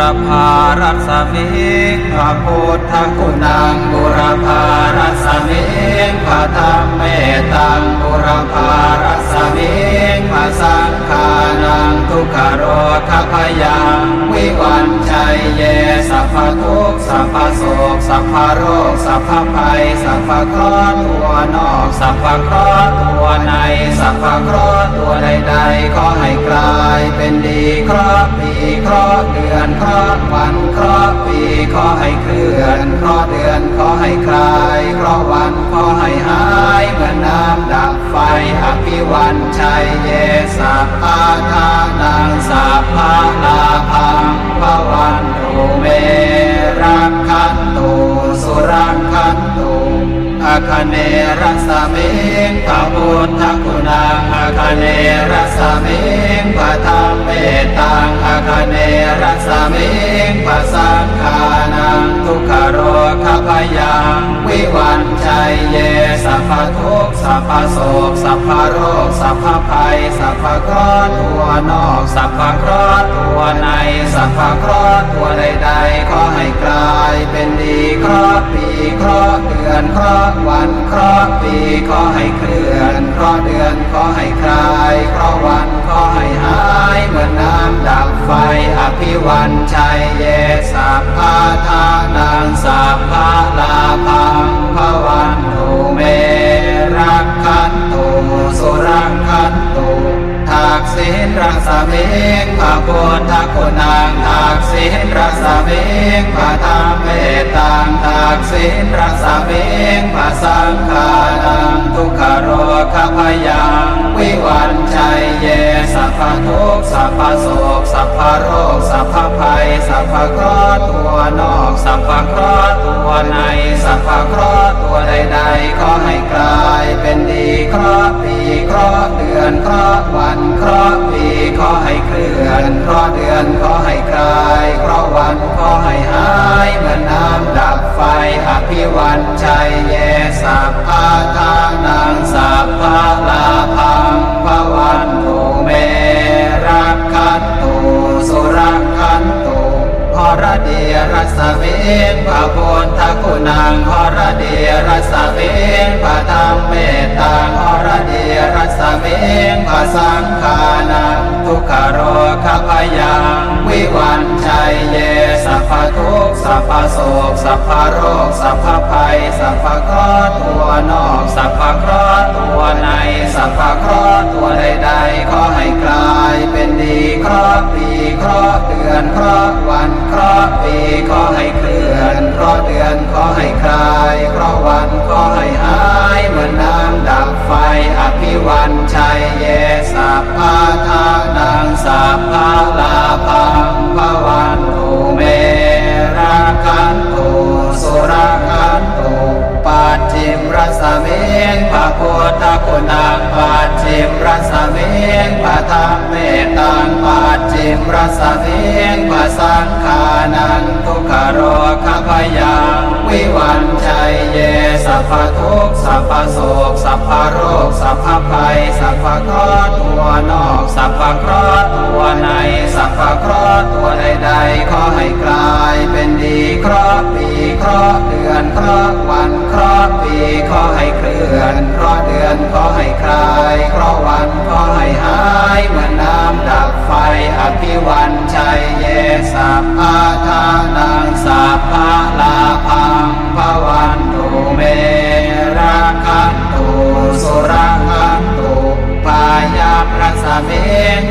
รพารัสมิงพระพุทธคุณังบุรพารัสมิงพระธรรมเมตังบุรพารัสมิงพระสังฆานังทุกขโรคพยังวิวันชัยเยสัพพทุกสัพพโศกสัพพโรคสัพพภัยสัพพคราะห์ตัวนอกสัพพคราะห์ตัวในสัพพคราะห์ตัวใดๆขอให้กลายเป็นดีคราะห์ปีคราะห์เดือนเคราะห์วันเคราะห์ปีขอให้เคลื่อนเคราะห์เดือนขอให้คลายเคราะห์วันขอให้หายเหมือนน้ำดับไฟอภิวันชัยเยสัพพาทานังสัพพาลาพังพวันตุเมรักขันตุสุรักขันตุอคเนรัสมิ งพระพุทธคุณังอาคเนรัสมิงพระธรรมเมตังอาคเนรัสมิงพระสังฆานั งทุกขโรคพยังวิวันชัยเยสัพพทุกสัพพโศกสัพพโรคสัพพภัยสัพพเคราะห์ตัวนอกสัพพเคราะห์ตัวในสัพพเคราะห์ตัวใดๆขอให้กลายเป็นดีคราะห์ปีคราะห์เดือนคราะห์วันคราะห์ปีขอให้เคลื่อนคราะห์เดือนขอให้คลายคราะห์วัน ขอให้หายเหมือนน้ำดับไฟอภิวันชัยเยสัพพาทานางส ษิณรัศมิงพระพุทธคุณังทักษิณรัศมิงพระธรรมเมตังทักษิณรัศมิงพระสังฆานังทุกขโรคพยังวิวันชัยเยสัพพทุกสัพพโศกสัพพโรคสัพพภัยสัพพเคราะห์ตัวนอกสัพพเคราะห์ตัวในสัพพเคราะห์ตัวใดๆขอให้กลายเป็นดีเคราะห์ปีเคราะห์เดือนเคราะห์วัน เคราะห์ปีขอให้เคลื่อนเคราะห์เดือนขอให้คลายเคราะห์วันขอให้หายเหมือนน้ำดับไฟอภิวันชัยเยสัพพาทานังสัพพาลาพังพวันตุเมรักขันตุสุรักขันตุหรเดียรัสมิงพระพุทธคุณังหรเดียรัสมิงพระธรรมเมตตัง หรเมิงภาสังขานังทุกขโรคพยัง วิวันชัยเย พพทุกสัพพโศกสัพพโรคสัพพภัยสัพพเคราะห์ตัวนอกสัพพเคราะห์ตัวในสัพพเคราะห์ตัวใดๆขอให้กลายเป็นดีเคราะห์ปีเคราะห์เดือนเคราะห์วันเคราะห์ปีขอให้เคลื่อนเคราะห์เดือนขอให้คลายเคราะห์วันขอให้หายเหมือนน้ำดับไฟอภิวันชัยเยสา รสเมงปะสังขานันทุกขโรคพยังวิวันชัยเยสัพพทุกสัพพโศกสัพพโรคสัพพภัยสัพพกอตัวนอ สัพพเคราะห์ตัวในสัพพเคราะห์ตัวใดๆขอให้กลายเป็นดีเคราะห์ปีเคราะห์เดือนเคราะห์วันเคราะห์ปีขอให้เคลื่อนเคราะห์เดือนขอให้คลายเคราะห์วันขอให้หายเหมือนน้ำดับไฟอภิวันชัยเยสัพพาทานัง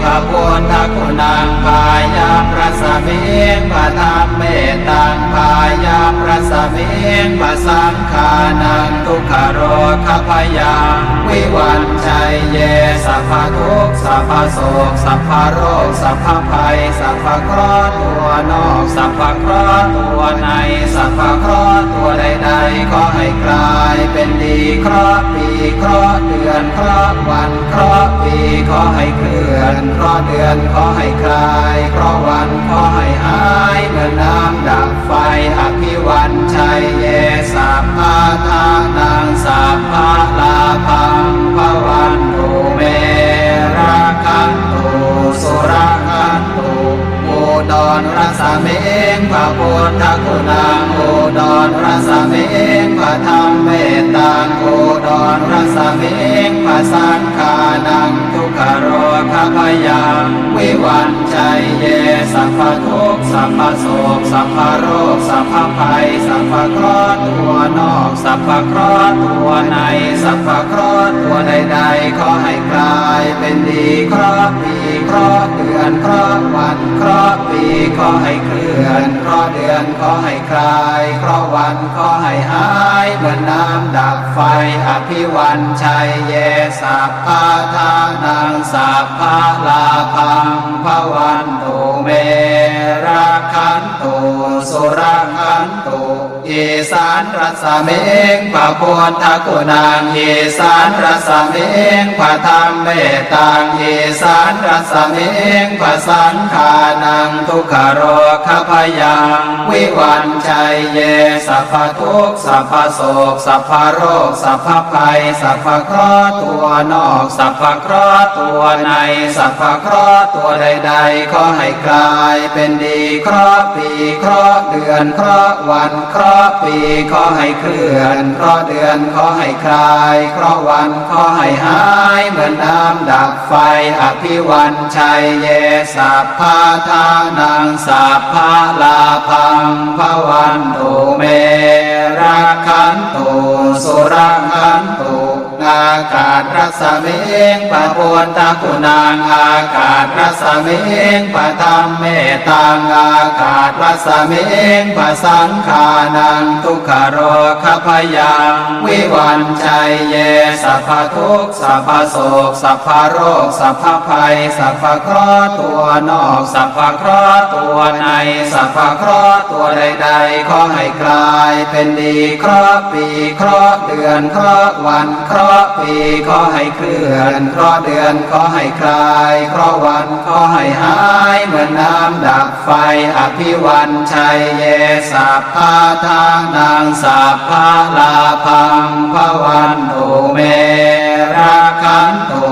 พระพุทธคุณังพายาพระสเมงพระธรรมเมตตังพายา สเมงพระสังฆานังทุกขโรคพยังวิวันชัยเยสัพพทุกสัพพโศกสัพพโรคสัพพภัยสัพพเคราะห์ตัวนอกสัพพเคราะห์ตัวในสัพพเคราะห์ตัวใดๆขอให้กลายเป็นดีเคราะห์ปีเคราะห์เดือนเคราะห์วันเคราะห์ปีขอให้เคลื่อนเคราะห์เดือนขอให้คลายเคราะห์วันขอให้หายเหมือนน้ำดับไฟอภิวัน พระสเมงปทา เมตตังอุดรรสเมงพระสังฆานังทุกขโรคพยังวิวันชัยเยสัพพทุกสัพพโศกสัพพโรคสัพพภัยสัพพเคราะห์ตัวนอกสัพพเคราะห์ตัวในสัพพเคราะห์ตัวใดๆขอให้กลายเป็นดีเคราะห์ปีเคราะห์เดือนเคราะห์วันเคราะห์ปีขอให้เคลื่อนเคราะห์เดือนขอให้คลายเคราะห์วันขอให้หายเหมือนน้ำดับไฟอภิวันชัยเยสัพพาทานังสัพพะลาพังพวันตุเม ราคันตุสุราคันตุอีสานรัสเมงพระพุทธกุณังอีสานรัสเมงพระธรรมเมตตังอีสานรัสเมงพระสังฆานังทุกขโรคพยังวิวันชัยเยสัพพทุกสัพพโศกสัพพโรคสัพพภัยสัพพเคราะห์ตัวนอกสัพพเคราะห์ตัวในสัพพเคราะห์ตัวใดๆขอให้กลายเป็นดีเคราะห์ปีเคราะห์เดือนเคราะห์วันเคราะห์ปีขอให้เคลื่อนเคราะห์เดือนขอให้คลายเคราะห์วันขอให้หายเหมือนน้ำดับไฟอภิวันชัยเยสัพพาทานังสัพพะลาพังพวันตุเมราคันตุสุราคันตุ อากาศรัสเมงปะปวนตะกุนางอากาศรัสเมงปะธรรมเมตตังอากาศรัสเมงปะสังขานังทุกขโรคพยังวิวันชัยเยสัพพทุกสัพพโศกสัพพโรคสัพพภัยสัพพเคราะห์ตัวนอกสัพพเคราะห์ตัวในสัพพเคราะห์ตัวใดๆขอให้กลายเป็นดีเคราะห์ปีเคราะห์เดือนเคราะห์วันเคราะห์ราะปีขอให้เคลื่อน เพราะเดือนขอให้คลาย เพราะวันขอให้หาย เหมือนน้ำดับไฟ อภิวันชัยเยสัพพาทานังสัพพะลาพังพวันตุเมรคันตุ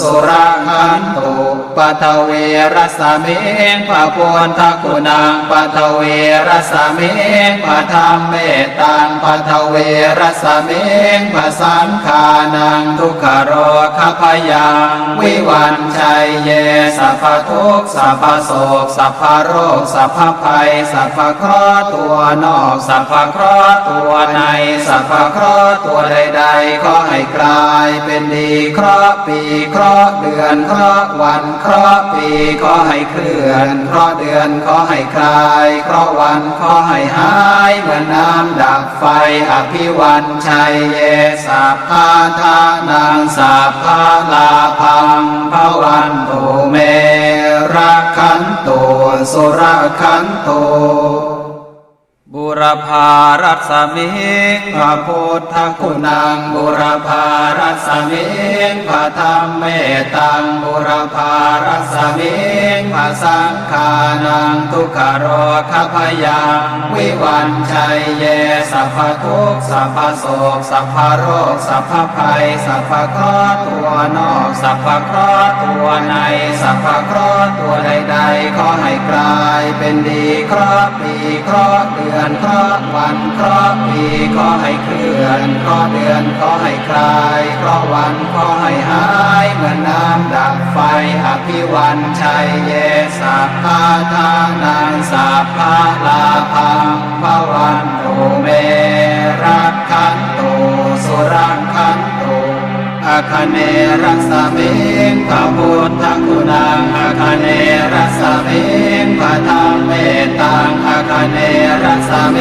สุรคันตุ ปัทเวรสเมงพระพุทธกุณังปัทเวรสเมงพระธรรมเมตตังปัทเวรสเมงพระสังฆานังทุกขโรคพยังวิวันชัยเยสัพพทุกสัพพโศกสัพพโรคสัพพภัยสัพพเคราะห์ตัวนอกสัพพเคราะห์ตัวในสัพพเคราะห์ตัวใดๆขอให้กลายเป็นดีเคราะห์ปีเคราะห์เดือนเคราะห์วันเคราะห์ปีขอให้เคลื่อน เคราะห์เดือนขอให้คลาย เคราะห์วันขอให้หาย เหมือนน้ำดับไฟอภิวันชัยเยสัพพาทานังสัพพาลาพังพวันตุเมรักขันตุสุรขันตุ บุรพารัสมิงพระพุทธคุณังบุรพารัสมิงพระธรรมเมตังบุรพารัสมิงพระสังฆานังทุกขโรคพยังวิวันชัยเยสัพพทุกสัพพโศกสัพพโรคสัพพภัยสัพพคราตัวนอกสัพพคราตัวในสัพพคราตัวใดๆขอให้กลายเป็นดีคราะห์ปีคราะห์เดือนเคราะห์วันเคราะห์ปีขอให้เคลื่อนขอเดือนขอให้คลายคราะห์วันขอให้หายเหมือนน้ำดับไฟอภิวันชัยเยสัพพาทานังสัพพะลาพังพวันตุเมรักขันตุสุรังขัน คเนรัสเมงพระพุทธคุณังอาคเนรัสเมงพระธรรมเมตังอาคเนรัสเม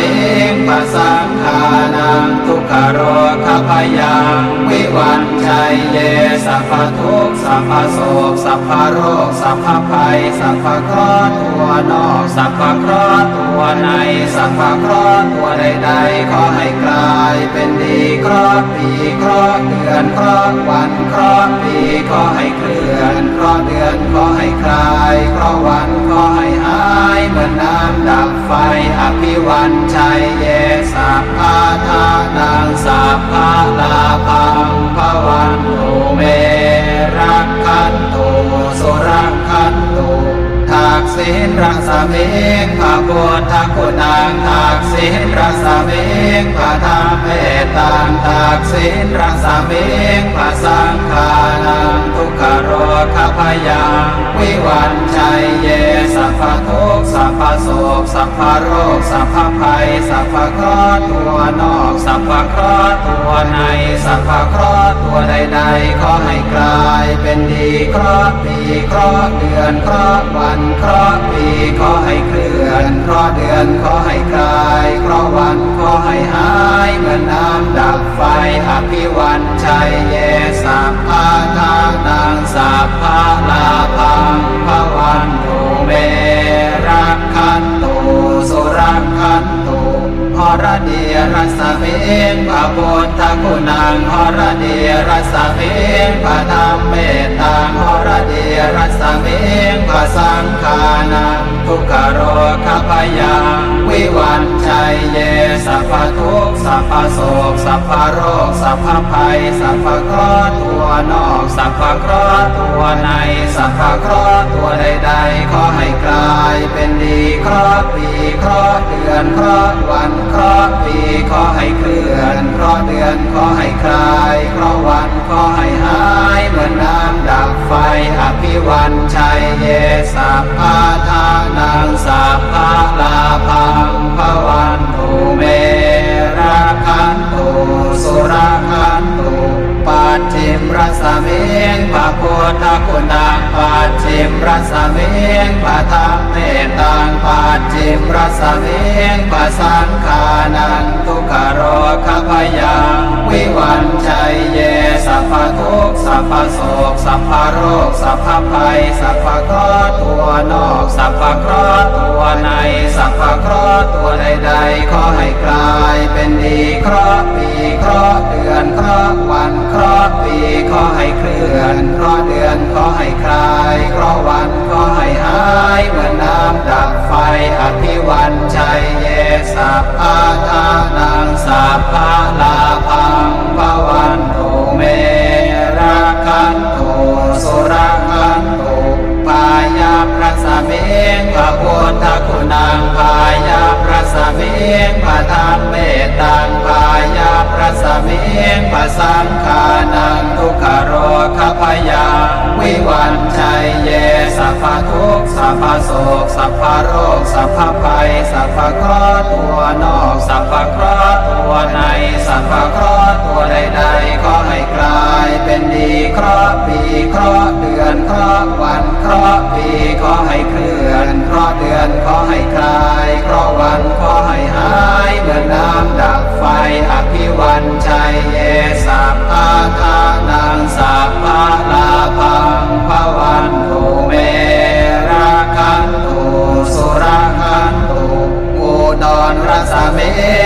งพระสังฆานังทุกขโรคพยังวิวันชัยเยสัพพทุกสัพพโศกสัพพโรคสัพพภัยสัพพคราะห์ตัวนอกสัพพคราะห์ตัวในสัพพคราะห์ตัวใดๆขอให้กลายเป็นดีคราะห์ปีคราะห์เดือนคราะห์วันเคราะห์ปีขอให้เคลื่อนเคราะห์เดือนขอให้คลายเคราะห์วันขอให้หายเหมือนน้ำดับไฟอภิวันชัยเยสัพพาทานังสัพพาลาพังพวันตุเมรักขันตุสุรักขันตุ ทักษิณรัศเมงพระพุทธคุณังทักษิณรัศเมงพระธรรมเมตตังทักษิณรัศเมงพระสังฆานังทุกขโรคพยังวิวันชัยเยสัพพทุกสัพพโศกสัพพโรคสัพพภัยสัพพเคราะห์ตัวนอกสัพพเคราะห์ตัวในสัพพเคราะห์ตัวใดๆขอให้กลายเป็นดีเคราะห์ปีเคราะห์เดือนเคราะห์วันเคราะห์ปีขอให้เคลื่อนเคราะห์เดือนขอให้คลายเคราะห์วันขอให้หายเหมือนน้ำดับไฟอภิวันชัยเยสัพพาทานังสัพพาลาพังพระวันตุเม รเดียรัสเมงพระพุทธคุณังหรเดียรัสเมงพระธรรมเมตังหรเดียรัสเมงพระสังฆานังทุกขโรคพยังวิวันชัยเยสัพพทุกสัพพโศกสัพพโรคสัพพภัยสัพพเคราะห์ตัวนอกสัพพเคราะห์ตัวในสัพพเคราะห์ตัวใดๆขอให้กลายเป็นดีเคราะห์ปีเคราะห์เดือนเคราะห์วันเคราะห์ ปีขอให้เคลื่อน เพราะเดือนขอให้คลาย เพราะวันขอให้หาย เหมือนน้ำดับไฟ อภิวันชัยเยสัพพาทานังสัพพาลาพังพวันตุเมระคันตุสุระคันตุ ปัจฉิมรสเมงพระพุทธคุณังปัจฉิมรสเมงพระธรรมเมตังปัจฉิมรสเมงพระสังฆานังทุกขโรคพยังวิวันชัยเยสัพพทุกสัพพโศกสัพพโรคสัพพภัยสัพพเคราะห์ตัวนอกสัพพเคราะห์ตัวในสัพพเคราะห์ตัวใดๆขอให้กลายเป็นดีเคราะห์ปีเคราะห์เดือนเครา เดือนเคราะเดือนขอให้คลายเคราะวันขอให้หายเหมือนน้ำดับไฟอภิวันชัยเยสัพพาทานังสัพพาลาพังพวันตุเมรักขันตุสุรักขันตุปายาพระสเมงพระพุทธคุณังปายา มงพระธรรมเมตังปายาพระสเมงพระสังฆานังทุกขโรคพยังวิวันชัยเยสัพพทุกสัพพโศกสัพพโรคสัพพภัยสัพพเคราะห์ตัวนอกสัพพเคราะห์ตัวในสัพพเคราะห์ตัวใดๆขอให้กลายเป็นดีเคราะห์ปีเคราะห์ เหมือนน้ำดับไฟอภิวันชัยเยสัพพาทานังสัพพาลาพังพวันตุเมรักขันตุสุรักขันตุอุดรรสเม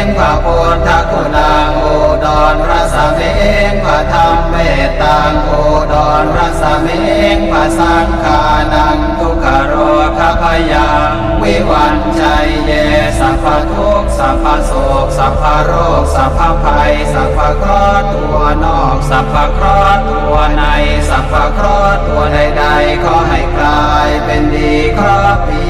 งพระพุทธคุณังอุดรรสเมงพระธรรมเมตังอุดรรสเมงพระสังฆานัง ทุกขโรคพยังวิวันชัยเยสัพพทุกสัพพโศกสัพพโรคสัพพภัยสัพพเคราะห์ตัวนอกสัพพเคราะห์ตัวในสัพพเคราะห์ตัวใดๆขอให้กลายเป็นดีคราะห์ปี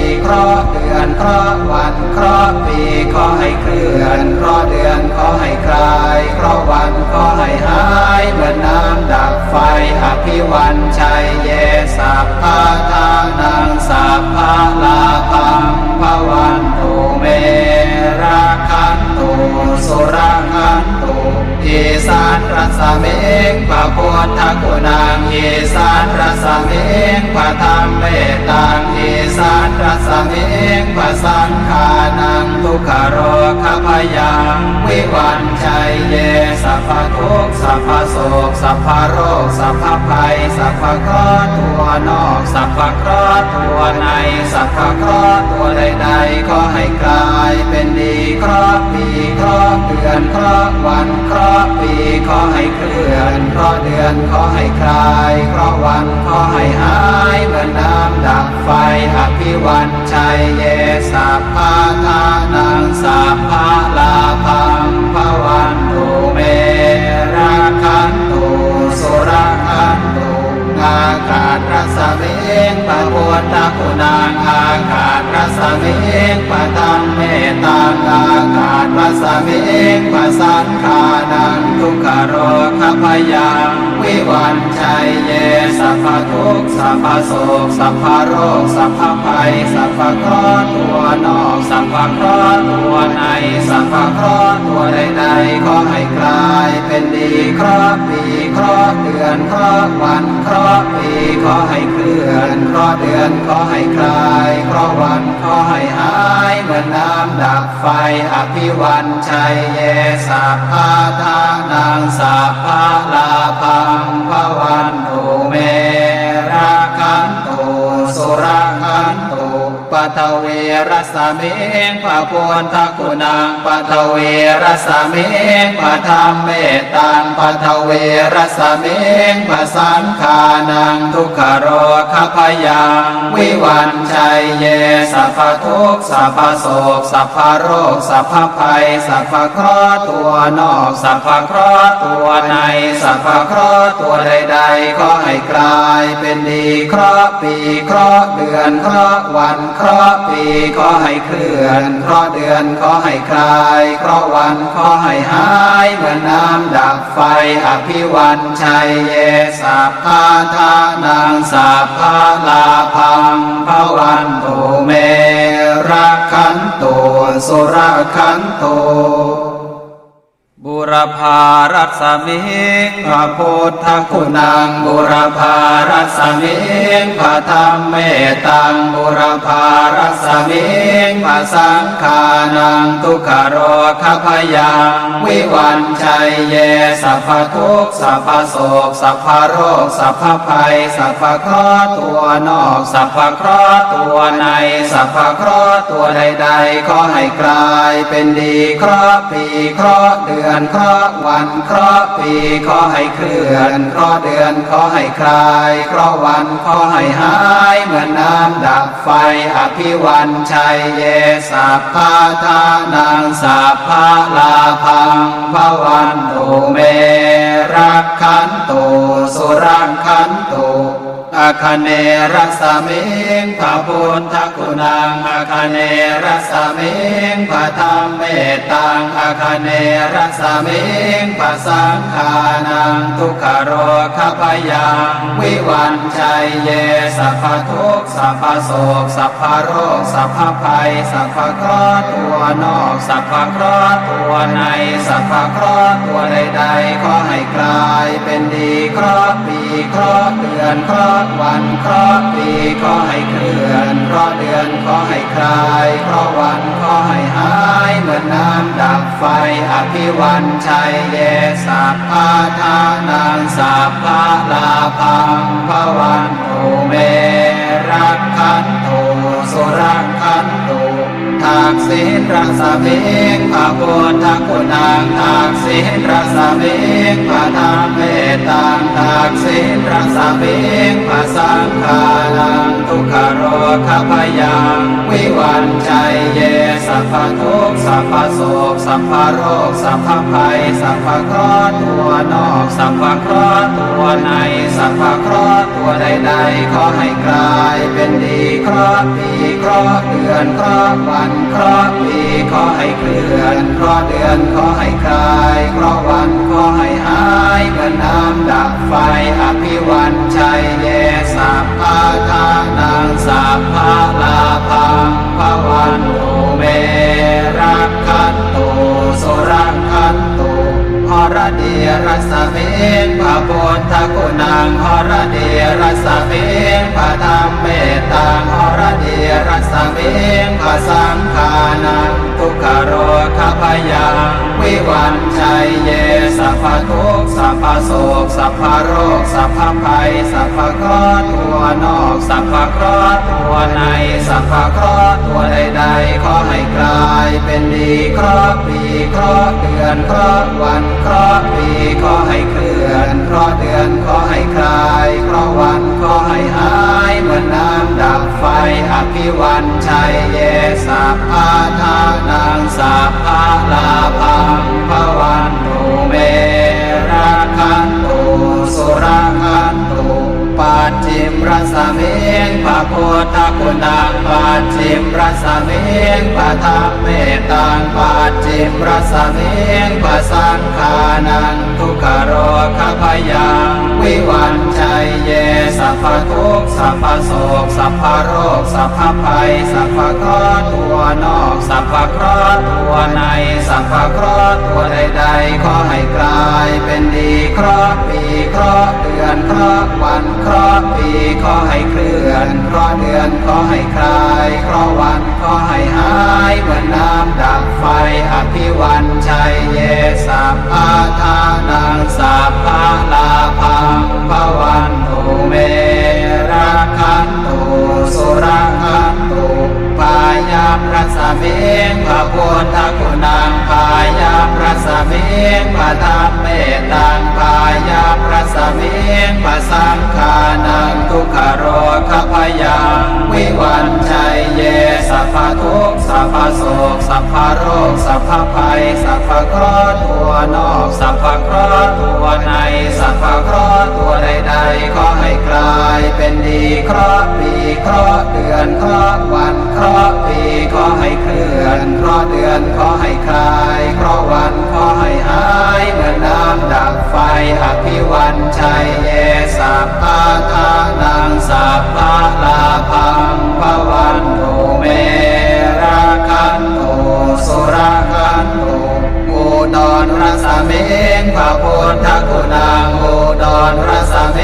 เคราะห์วันเคราะห์ปีขอให้เคลื่อนเคราะห์เดือนขอให้คลายเคราะห์วันขอให้หายเหมือนน้ำดับไฟอภิวันชัยเยสัพพาทานังสัพพาลาภังพวันตุเมราคันตุสุรังคันต อีสานรัสเมงพระพุททธกุณังเอสานรสเมงปะธรรมเมตังเอสานรสเมงปะสังขานังทุกขโรคพยังวิวันชัยเยสัพพทุกสัพพโศกสัพพโรคสัพพภัยสัพพคราตัวนอกสัพพคราตัวในสัพพคราตัวใดๆก็ให้กลายเป็นดีคราะห์ปีคราะห์เดือนคราะ ขอให้เคลื่อนเคราะห์เดือนขอให้คลายเคราะห์วันขอให้หายเหมือนน้ำดับไฟอภิวันชัยเยสัพพาทานังสัพพะลาพังภวันตุเมราคันตุสุรคันตุอากาศรัศเม ปะโพตะกุนางอากาศรัศเมงปะตังเมตังอากาศรัศเมงปะสังขานังทุกขโรคพยังวิวันชัยเยสัพพทุกสัพพโศกสัพพโรคสัพพภัยสัพพคราะห์ตัวนอกสัพพคราะห์ตัวในสัพพคราะห์ตัวใดๆขอให้กลายเป็นดีคราะห์ปีคราะห์เดือนคราะห์วันคราะห์ปีขอให้เคลื่อนเพราะเดือนขอให้คลาย เพราะวันขอให้หาย เหมือนน้ำดับไฟอภิวันชัยเยสัพพาทานางสัพพะลาพังภวันโปัทเวรสเมงปะโพนทกุณังปัทเวรสเมงปะธรรมเมตังปัทเวรสเมงปะสังขานังทุกขโรคพยังวิวันชัยเยสัพพทุกสัพพโศกสัพพโรคสัพพภัยสัพพเคราะห์ตัวนอกสัพพเคราะห์ตัวในสัพพเคราะห์ตัวใดๆก็ให้กลายเป็นดีเคราะห์ปีเคราะห์เดือนเคราะห์วันเคราะห์ปีขอให้เคลื่อนเคราะเดือนขอให้คลายเคราะวันขอให้หายเหมือนน้ำดับไฟอภิวันชัยเยสัพพาทานังสัพพาลาพังภวันตุเมรักขันตุสุรขันตุ บุรพารัสมิงพระพุทธคุณังบุรพารัสมิงพระธรรมเมตังบุรพารัสมิงพระสังฆานังทุกขโรคพยังวิวันชัยเยสัพพทุกสัพพโศกสัพพโรคสัพพภัยสัพพคราตัว นอกสัพพคราตัวใน สัพพเคราะห์ตัวใดๆขอให้กลายเป็นดีเคราะห์ปีเคราะห์เดือนเคราะห์วันเคราะห์ปีขอให้เคลื่อนเคราะห์เดือนขอให้คลายเคราะห์วันขอให้หายเหมือนน้ำดับไฟอภิวันชัยเยสัพพาทานังสัพพะลาพังภวันตุเมรักขันตุสุรังคันตุ อาคเนรัสเมงพระพุทธคุณังอาคเนรัสเมงพระธรรมเมตังอาคเนรัสเมงพระสังฆานังทุกขโรคพยังวิวันชัยเยสัพพทุกสัพพโศกสัพพโรคสัพพภัยสัพพเคราะห์ตัวนอกสัพพเคราะห์ตัวในสัพพเคราะห์ตัวใดๆขอให้กลายเป็นดีเคราะห์ปีเคราะห์เดือนเคราะวันเคราะห์ปีขอให้เคลื่อนเคราะห์เดือนขอให้คลายเคราะห์วันขอให้หายเหมือนน้ำดับไฟอภิวันชัยเยสัพพาทานังสัพพาลาพังพวันโอเมรักขันโตสุรักขันโต ทากสินรัสเมงพระพุทธคุณังทากสินรัสเมงพระธรรมเมตังทากสินรัสเมงพระสังฆานังทุกขโรคพยังวิวันชัยเยสัพพทุกสัพพโศกสัพพโรคสัพพภัยสัพพคราตัวนอกสัพพคราตัวในสัพพคราตัวใดๆขอให้กลายเป็นดีคราะห์ปีคราะห์เดือนคราะห์วันเคราะปีขอให้เคลื่อนเคราะเดือนขอให้คลายเคราะวันขอให้หายเมือน้ำดับไฟอภิวันชัยเยสัพพาทานังสัพพะลาพังพวันตุเมรักขันตุสุรักขันตุ หรดีรัสเมงพระพุทธคุณังหรเดรัสเมงพระธรรมเมตตังหรเดรัสเมงพระสังฆานังทุกขโรคพยังวิวันชัยเยสัพพทุกสัพพโศกสัพพโรคสัพพภัยสัพพเคราะห์ตัวนอกสัพพเคราะห์ตัวในสัพพเคราะห์ตัวใดๆขอให้กลายเป็นดีคราะห์ปีคราะห์เดือนคราะห์วันเพราะปีขอให้เคลื่อน เพราะเดือนขอให้คลาย เพราะวันขอให้หายเหมือนน้ำดับไฟอภิวันชัยเยสัพพาทานังสัพพะลาพังพวันตุเมราคันตุสุราคันตุ จจิมรสเมงพระพุทธคุณังปัจจิมรสเมงพระธรรมเมตังปัจจิมรสเมงพระสังฆานังทุกขโรคพยังวิวันชัยเยสัพพทุกสัพพโศกสัพพโรคสัพพภัยสัพพเคราะห์ตัวนอกสัพพเคราะห์ตัวในสัพพเคราะห์ตัวใดๆขอให้กลายเป็นดีเคราะห์ปีเคราะห์เดือนเคราะห์วันคราะห์ปีขอให้เคลื่อนเคราะเดือนขอให้คลายเคราะวันขอให้หายเหมือนน้ำดับไฟอภิวันชัยเยสัพพาทานังสัพพะลาพังพวันตุเมรักขันตุสุราคันายามรัสเมงพระพุทธคุณังปายามรัสเมงพระธรรมเมตตังปายามรัสเมงพระสังฆานังทุกขโรคพยังวิวันชัยเยสัพพทุกสัพพโศกสัพพโรคสัพพภัยสัพพเคราะห์ตัวนอกสัพพเคราะห์ตัวในสัพพเคราะห์ตัวใดๆขอให้ กลายเป็นดีเคราะห์ปีเคราะห์เดือนเคราะห์วันเคราะห์ปีขอให้เคลื่อนเคราะห์เดือนขอให้คลายเคราะห์วันขอให้หายเหมือนน้ำดับไฟอภิวันชัยเยสัพพาทานังสัพพะลาพังภวันตุเมราคันตุสุรคันตุอุ ดรรสเมงพระพุทธคุณังอุดรรสเม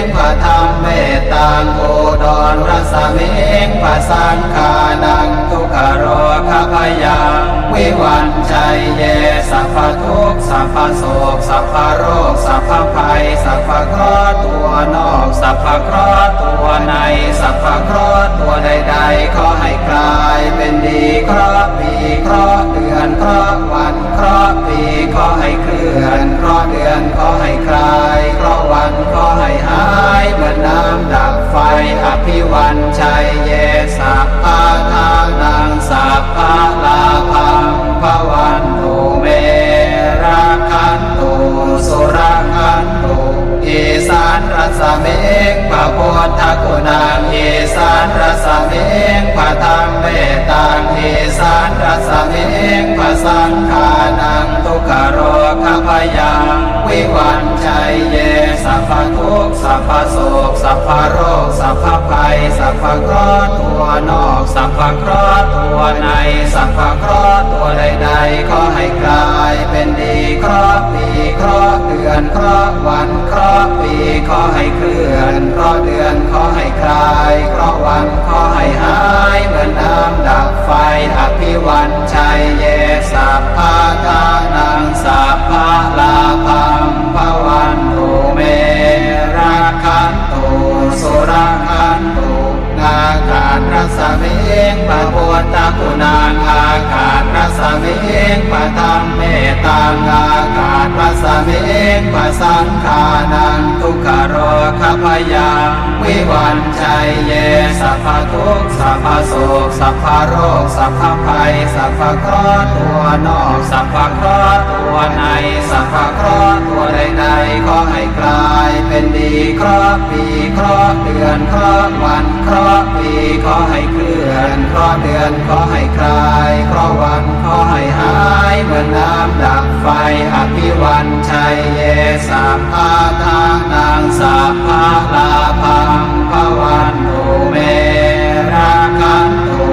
งพระธรรมเมตตังอุดรรสเมงพระสังฆานังทุกขโรคพยังวิวันชัยเยสัพพทุกสัพพโศกสัพพโรคสัพพภัยสัพพเคราะห์ตัวนอกสัพพเคราะห์ตัวในสัพพเคราะห์ตัวใดๆขอให้กลายเป็นดีเคราะ ชัยเยสัพพาทานังสัพพะลาพังภวันตุเมราคันตุสุราคันตุอีสานรัสเมงพระพุทธคุณังอีสานรัสเมงพระธรรมเมตังอีสานรัสเมงพระสังฆานังทุกขโรคพยังวิวันชัยเยสัพพทุกสัพพโศกส อนเคราะห์วันเคราะห์ปีขอให้เคลื่อนเคราะห์เดือนขอให้คลายเคราะห์วันขอให้หายเหมือนน้ำดับไฟอภิวันชัยเยสัพพาทานังสัพพะลาพังพวันโทเมรักขันตุสุรัง รรัสเมงพระพุทธคุณังอาการรัสเมงพระธรรมเมตตังอาการรัสเมงพระสังฆานังทุกขโรคพยังวิวันชัยเยสัพพทุกสัพพโศกสัพพโรคสัพพภัยสัพพเคราะห์ตัวนอกสัพพเคราะห์ตัวในสัพพเคราะห์ตัวใดๆขอให้กลายเป็นดีเคราะห์ปีเคราะห์เดือนเคราะห์วันเคราะห์ปีขอให้เคลื่อนเคราะห์เดือนขอให้คลายเคราะห์วันขอให้หายเหมือนน้ำดับไฟอภิวันชัยเยสัพพาทานังสัพพะลาพังภวันตุเมราคันตุ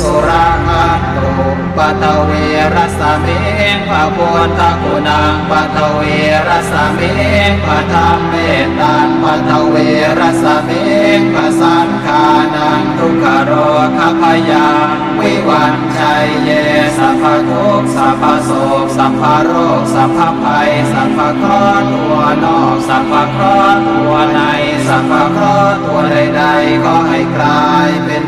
สุราคันตุปัตเวรสเมงพระพุทธคุณังปัทเวรสมิงปะธรรมเมตังปัทเวรสมิ งประสังขานังทุกขโรคพยังวิวันชัยเยสัพพทุกสัพพโศกสัพพโรคสัพพภัยสัพพครอตัวนอกสัพพครอตัวในสัพพครอตัวใดๆก็ให้กลายเป็น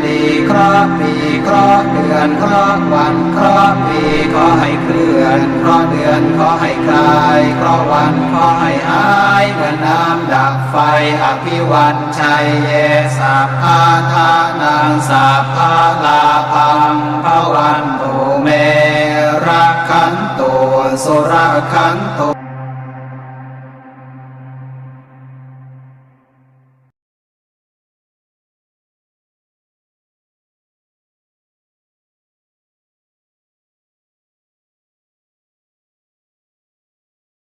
คราะปีคราะเดือนคราะวันคราะปีขอให้เคลื่อนคราะเดือนขอให้คลายคราะวันขอให้หายเหมือนน้ำดับไฟอภิวันชัยเยสัพพาทานังสัพพาลาพังภวันตุเมรักขันตุสุรขันตุ